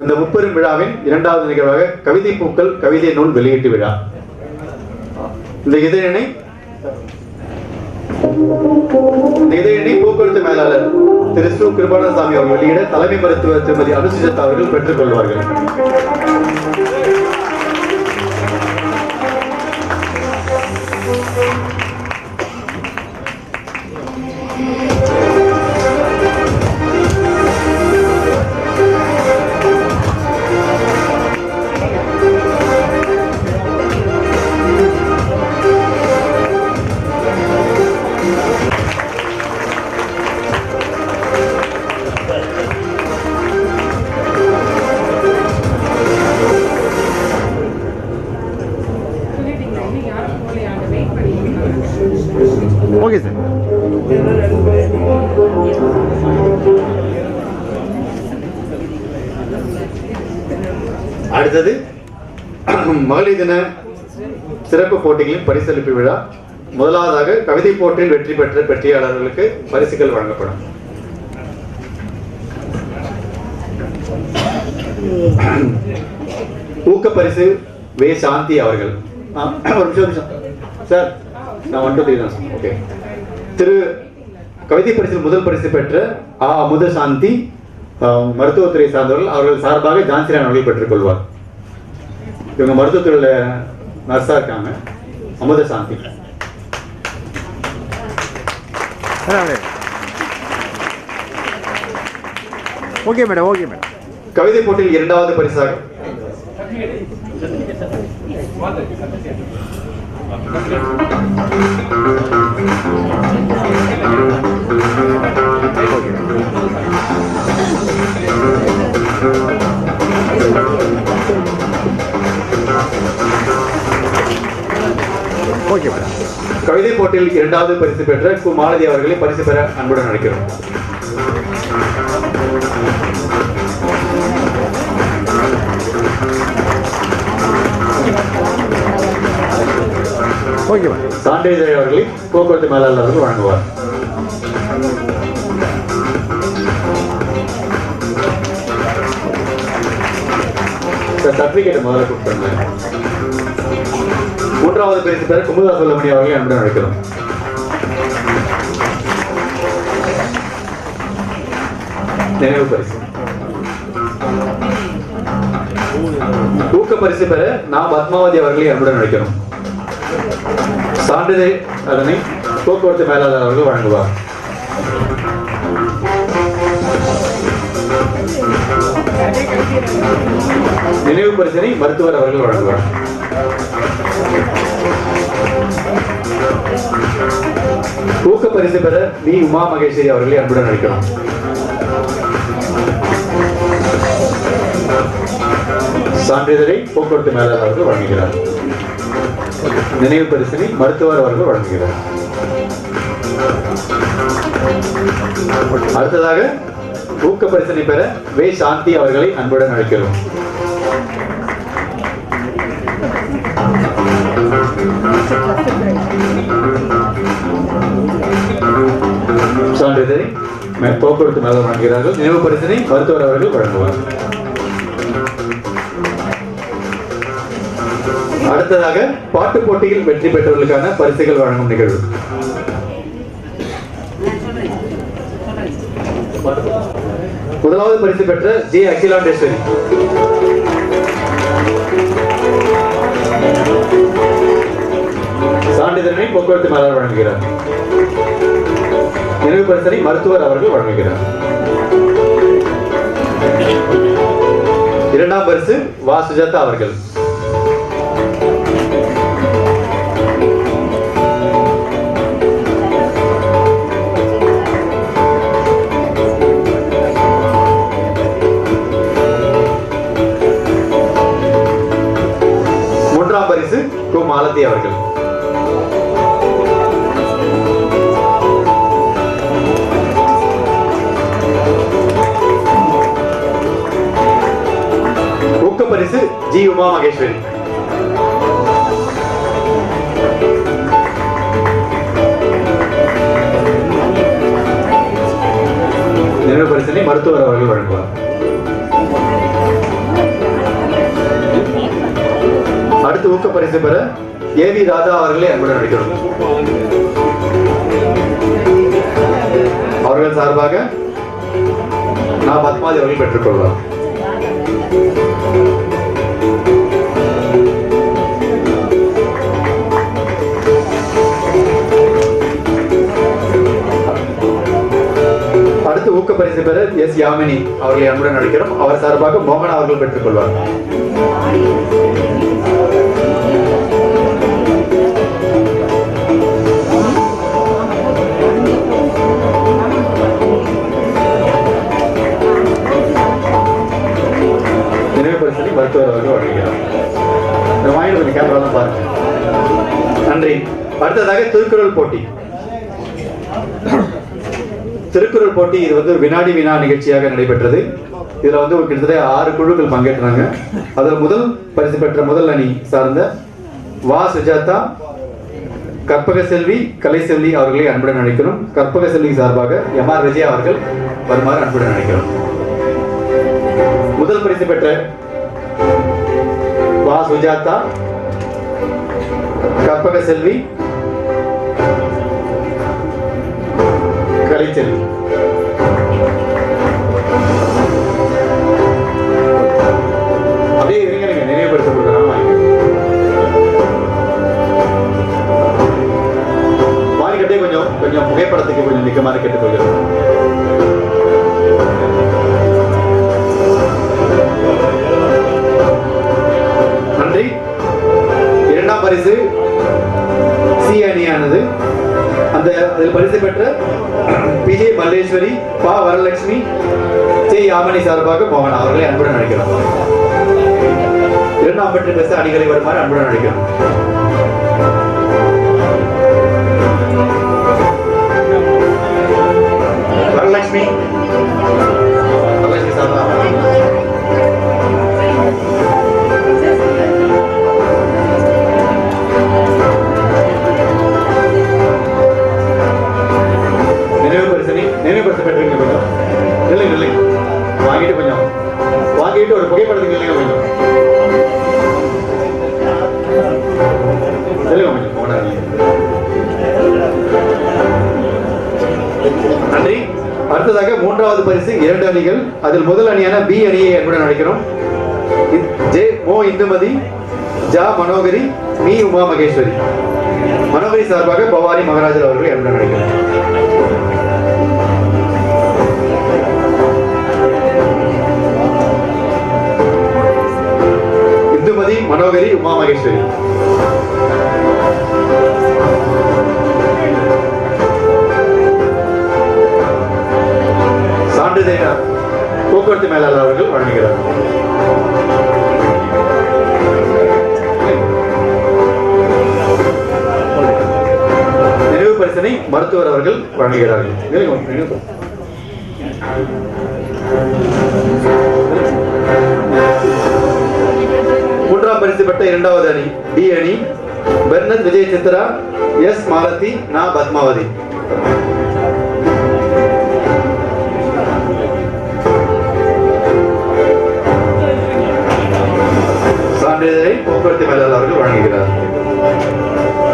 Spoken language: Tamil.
இந்த முப்பெரும் விழாவின் இரண்டாவது நிகழ்வாக கவிதை பூக்கள் கவிதை நூல் வெளியீட்டு விழா. இந்த இதழினை இந்த இதழினை போக்குவரத்து மேலாளர் திரு சு. கிருபானசாமி அவர்கள் வெளியிட தலைமை மருத்துவர் திருமதி அனுசுஜித் அவர்கள் பெற்றுக் கொள்வார்கள். Okay sir. அடுத்தது மகளிர் தின சிறப்பு போட்டிகளின் பரிசளிப்பு விழா. முதலாவதாக கவிதை போட்டியில் வெற்றி பெற்ற வெற்றியாளர்களுக்கு பரிசுகள் வழங்கப்படும். ஊக்க பரிசு வே சாந்தி அவர்கள். ஒரு நிமிஷம். சார் நான் ஒன் டூ த்ரீ தான் ஓகே திரு கவிதை பரிசில் முதல் பரிசு பெற்ற ஆ அமுத சாந்தி ஆ, மருத்துவத்துறை சார்ந்தவர்கள் அவர்கள் சார்பாக ஜான்சிரான் அவர்கள் பெற்றுக்கொள்வார் இவங்க மருத்துவத்துறையில் நர்ஸாக இருக்காங்க. Amutha Shanthi okay madam okay madam கவிதை போட்டியில் இரண்டாவது பரிசாக. கவிதை போட்டியில் இரண்டாவது பரிசு பெற்ற கு மாலதி அவர்களை பரிசு பெற அன்புடன் அழைக்கிறோம். ஓகே மேடம் சான்றிதழ் அவர்களை போக்குவரத்து மேலாளர்கள் வழங்குவார். சர்டிபிகேட் முதல்ல கொடுத்துருங்க. மூன்றாவது பரிசு பேர் குமுதா சொல்லமணி அவர்களை அன்புடன் அழைக்கிறோம். நினைவு பரிசு. ஊக்க பரிசு பெற நாம் பத்மாவதி அவர்களை அன்புடன் அழைக்கிறோம். சான்றிதழ் அதனை போக்குவரத்து மேலாளர் அவர்கள் வழங்குவார். நினைவு பரிசனை மருத்துவர் அவர்கள் வழங்குவார். ஊக்க பரிசு பெற வி. உமா மகேஸ்வரி அவர்களை அன்புடன் அழைக்கிறோம். சான்றிதழை போக்குவரத்து மேலாளர் அவர்கள் வழங்குகிறார். நினைவு பரிசனை மருத்துவர் அவர்கள் வழங்குகிறார். அடுத்ததாக ஊக்க பரிசனை பெற வே. சாந்தி அவர்களை அன்புடன் அழைக்கிறோம். சான்றிதழை போக்குவரத்து மேலாளர் வழங்குகிறார்கள். நினைவு பரிசனை மருத்துவர் அவர்கள் வழங்குவார். அடுத்ததாக பாட்டு போட்டியில் வெற்றி பெற்றவர்களுக்கான பரிசுகள் வழங்கும் நிகழ்வு. முதலாவது பரிசு பெற்ற ஜே அகிலாண்டேஸ்வரி. சான்றிதழனை போக்குவரத்து மேலாளர் வழங்குகிறார். நினைவு பரிசனை மருத்துவர் அவர்கள் வழங்குகிறார். இரண்டாம் பரிசு வா. சுஜாதா அவர்கள். வருகிறார்கள் ஊக்க பரிசு ஜி உமா மகேஸ்வரி. நினைவு பரிசனை மருத்துவர் அவர்கள் வழங்குவார். அடுத்து ஊக்க பரிசு பெற ஏவி ராதா அவர்களை அன்புடன் நடிக்கிறோம் அவர்கள் சார்பாக நான் பத்மாதி அவர்கள் பெற்றுக்கொள்வார் அடுத்து ஊக்க பரிசு பெற எஸ் யாமினி அவர்களை அன்புடன் நடிக்கிறோம். அவர் சார்பாக மோகன் அவர்கள் பெற்றுக்கொள்வார் அடுத்ததாக திருக்குறள் போட்டி. திருக்குறள் போட்டி இது வந்து வினாடி வினா நிகழ்ச்சியாக நடைபெற்றது. இதுல வந்து ஒரு கிட்டத்தட்ட ஆறு குழுக்கள் பங்கேற்றாங்க. அதில் முதல் பரிசு பெற்ற முதல் அணி சார்ந்த வா சுஜாதா கற்பக செல்வி கலை செல்வி அவர்களை அன்புடன் அழைக்கிறோம். கற்பக செல்வி சார்பாக எம் ஆர் விஜயா அவர்கள் வருமாறு அன்புடன் அழைக்கிறோம். முதல் பரிசு பெற்ற வா சுஜாதா கற்பக செல்வி கலைச்செல்வி அப்படியே இருங்க நீங்க நினைவுபடுத்த கொடுக்குறாங்க மாறிக்கிட்டே கொஞ்சம் கொஞ்சம் புகைப்படத்துக்கு கொஞ்சம் நிற்குமாறு கேட்டுக்கொள்கிறோம் நன்றி. இரண்டாம் பரிசு சி அணியானது அந்த அதில் பரிசு பெற்ற பிஜே மல்லேஸ்வரி பா வரலட்சுமி ஜெய் யாமணி சார்பாக மோகன் அவர்களை அன்புடன் அழைக்கிறோம். இரண்டாம் பெற்று பெற்ற அணிகளை வருமாறு அன்புடன் அழைக்கிறோம். வரலட்சுமி அடுத்ததாக மூன்றாவது பரிசு இரண்டு அணிகள். அதில் முதல் அணியான பி அணியை அன்புடன் அழைக்கிறோம் ஜே மோ இந்துமதி ஜா மனோகரி மீ உமா மகேஸ்வரி. மனோகரி சார்பாக பவானி மகராஜர் அவர்களை அன்புடன் அழைக்கிறோம் இந்துமதி மனோகரி உமா மகேஸ்வரி. சான்றிதழ் போக்குவரத்து மேலாளர் அவர்கள் வழங்குகிறார். நினைவு பரிசனை மருத்துவர் அவர்கள் வழங்குகிறார்கள் மூன்றாம் பரிசு பெற்ற இரண்டாவது அணி டி அணி. பெர்னத் விஜய் சித்ரா எஸ். மாலதி நா. பத்மாவதி. சான்றிதழை போக்குவரத்து மேலாளர்கள் அவர்கள் வழங்குகிறார்